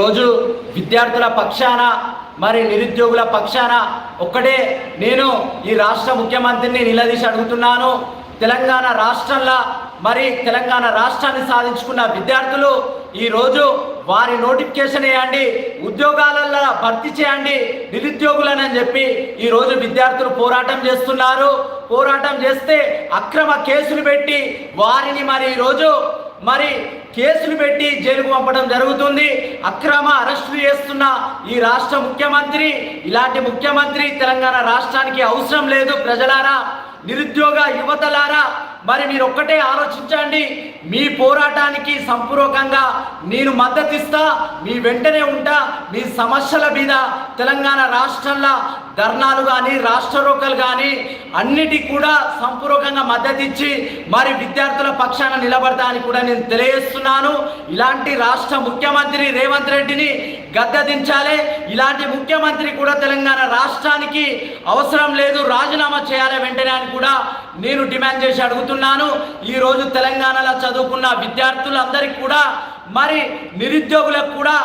రోజు విద్యార్థుల పక్షాన మరి నిరుద్యోగుల పక్షాన ఒక్కటే నేను ఈ రాష్ట్ర ముఖ్యమంత్రిని నిలదీసి అడుగుతున్నాను. తెలంగాణ రాష్ట్రంలో మరి తెలంగాణ రాష్ట్రాన్ని సాధించుకున్న విద్యార్థులు ఈరోజు వారి నోటిఫికేషన్ వేయండి ఉద్యోగాలలో భర్తీ చేయండి నిరుద్యోగులనని చెప్పి ఈరోజు విద్యార్థులు పోరాటం చేస్తున్నారు. పోరాటం చేస్తే అక్రమ కేసులు పెట్టి వారిని మరి ఈరోజు మరి కేసులు పెట్టి జైలుకు పంపడం జరుగుతుంది. అక్రమ అరెస్టులు చేస్తున్న ఈ రాష్ట్ర ముఖ్యమంత్రి ఇలాంటి ముఖ్యమంత్రి తెలంగాణ రాష్ట్రానికి అవసరం లేదు ప్రజలారా. నిరుద్యోగ యువతలారా మరి మీరు ఒక్కటే ఆలోచించండి మీ పోరాటానికి సంపూర్వకంగా నేను మద్దతిస్తా మీ వెంటనే ఉంటా మీ సమస్యల మీద తెలంగాణ రాష్ట్రంలో ధర్నాలు కానీ రాష్ట్ర రోకలు కానీ అన్నిటికి కూడా సంపూర్వకంగా మద్దతిచ్చి మరి విద్యార్థుల పక్షాన నిలబడతా అని కూడా నేను తెలియజేస్తున్నాను. ఇలాంటి రాష్ట్ర ముఖ్యమంత్రి రేవంత్ రెడ్డిని గద్దెదించాలి. ఇలాంటి ముఖ్యమంత్రి కూడా తెలంగాణ రాష్ట్రానికి అవసరం లేదు రాజీనామా చేయాలి వెంటనే అని కూడా నేను డిమాండ్ చేసి అడుగుతున్నాను. ఈరోజు తెలంగాణలో చదువుకున్న విద్యార్థులందరికీ కూడా మరి నిరుద్యోగులకు కూడా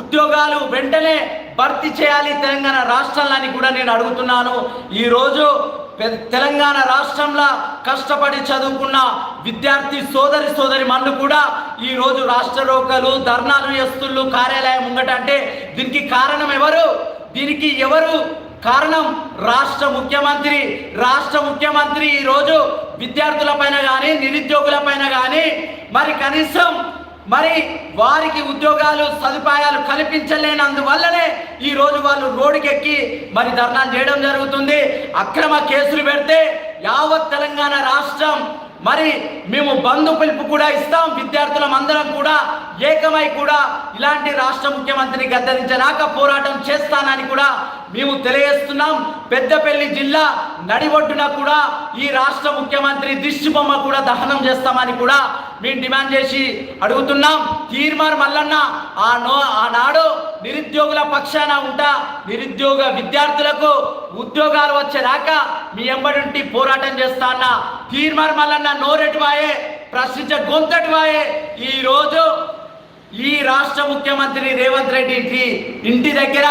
ఉద్యోగాలు వెంటనే భర్తీ చేయాలి తెలంగాణ రాష్ట్రాలని కూడా నేను అడుగుతున్నాను. ఈరోజు తెలంగాణ రాష్ట్రంలో కష్టపడి చదువుకున్న విద్యార్థి సోదరి సోదరి మన్ను కూడా ఈరోజు రాష్ట్ర రోకలు ధర్నాలు చేస్తుళ్ళు కార్యాలయం ముంగట అంటే దీనికి కారణం ఎవరు? దీనికి ఎవరు కారణం? రాష్ట్ర ముఖ్యమంత్రి. రాష్ట్ర ముఖ్యమంత్రి ఈరోజు విద్యార్థుల పైన కానీ నిరుద్యోగుల పైన కానీ మరి కనీసం మరి వారికి ఉద్యోగాలు సదుపాయాలు కల్పించలేనందువల్లనే ఈ రోజు వాళ్ళు రోడ్డుకెక్కి మరి ధర్నాలు చేయడం జరుగుతుంది. అక్రమ కేసులు పెడితే యావత్ తెలంగాణ రాష్ట్రం మరి మేము బంధు పిలుపు కూడా ఇస్తాం విద్యార్థులం అందరం కూడా ఏకమై కూడా ఇలాంటి రాష్ట్ర ముఖ్యమంత్రిని గద్దరించడాక పోరాటం చేస్తానని కూడా మేము తెలియజేస్తున్నాం. పెద్దపల్లి జిల్లా నడిబొడ్డున కూడా ఈ రాష్ట్ర ముఖ్యమంత్రి దిష్టి బొమ్మ కూడా దహనం చేస్తామని కూడా మేము డిమాండ్ చేసి అడుగుతున్నాం. తీర్మార్ మల్లన్న ఆ నో ఆనాడు నిరుద్యోగుల పక్షాన ఉంటా నిరుద్యోగ విద్యార్థులకు ఉద్యోగాలు వచ్చేదాకా మీ ఎంబడి పోరాటం చేస్తా అన్న తీర్మార్ మల్లన్న నోరెటువాయే ప్రశ్నించే గొంతటివాయే ఈరోజు ఈ రాష్ట్ర ముఖ్యమంత్రి రేవంత్ రెడ్డి ఇంటి ఇంటి దగ్గర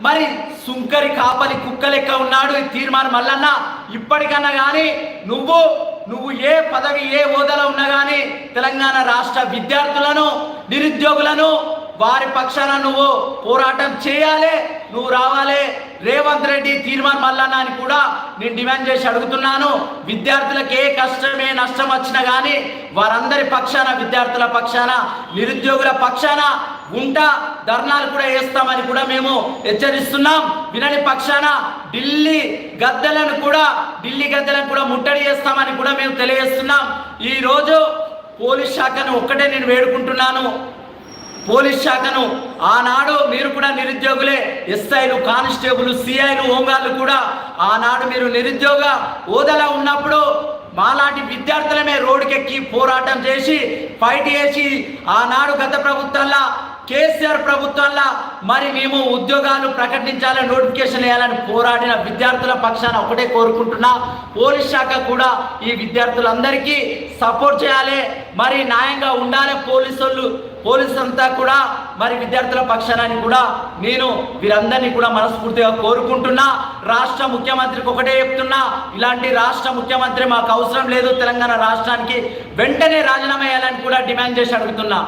మరి సుంకరి కాపలి కుక్క లెక్క ఉన్నాడు ఈ తీర్మానం మల్లన్న. ఇప్పటికన్నా కానీ నువ్వు నువ్వు ఏ పదవి ఏ హోదాలో ఉన్నా కానీ తెలంగాణ రాష్ట్ర విద్యార్థులను నిరుద్యోగులను వారి పక్షాన నువ్వు పోరాటం చేయాలి నువ్వు రావాలి. రేవంత్ రెడ్డి తీర్మాన్ మల్లన్న అని కూడా నేను డిమాండ్ చేసి అడుగుతున్నాను. విద్యార్థులకు ఏ కష్టం ఏ నష్టం వచ్చినా కానీ వారందరి పక్షాన విద్యార్థుల పక్షాన నిరుద్యోగుల పక్షాన ఉంటా ధర్నాలు కూడా వేస్తామని కూడా మేము హెచ్చరిస్తున్నాం. వినని పక్షాన ఢిల్లీ గద్దెలను కూడా ఢిల్లీ గద్దెలను కూడా ముట్టడి చేస్తామని కూడా మేము తెలియజేస్తున్నాం. ఈరోజు పోలీస్ శాఖను ఒక్కటే నేను వేడుకుంటున్నాను. పోలీస్ శాఖను ఆనాడు మీరు కూడా నిరుద్యోగులే ఎస్ఐలు కానిస్టేబుల్ సిఐలు హోంగార్లు కూడా ఆనాడు మీరు నిరుద్యోగ ఓదలా ఉన్నప్పుడు మాలాంటి విద్యార్థులమే రోడ్డుకెక్కి పోరాటం చేసి ఫైట్ చేసి ఆనాడు గత ప్రభుత్వంలో కేసీఆర్ ప్రభుత్వంలో మరి మేము ఉద్యోగాలు ప్రకటించాలని నోటిఫికేషన్ వేయాలని పోరాడిన విద్యార్థుల పక్షాన ఒకటే కోరుకుంటున్నా పోలీస్ శాఖ కూడా ఈ విద్యార్థులందరికీ సపోర్ట్ చేయాలి. మరి న్యాయంగా ఉండాలి పోలీసు పోలీసు అంతా కూడా మరి విద్యార్థుల పక్షాన్ని కూడా నేను వీరందరినీ కూడా మనస్ఫూర్తిగా కోరుకుంటున్నా. రాష్ట్ర ముఖ్యమంత్రికి ఒకటే చెప్తున్నా ఇలాంటి రాష్ట్ర ముఖ్యమంత్రి మాకు అవసరం లేదు తెలంగాణ రాష్ట్రానికి వెంటనే రాజీనామా చేయాలని కూడా డిమాండ్ చేసి అడుగుతున్నా.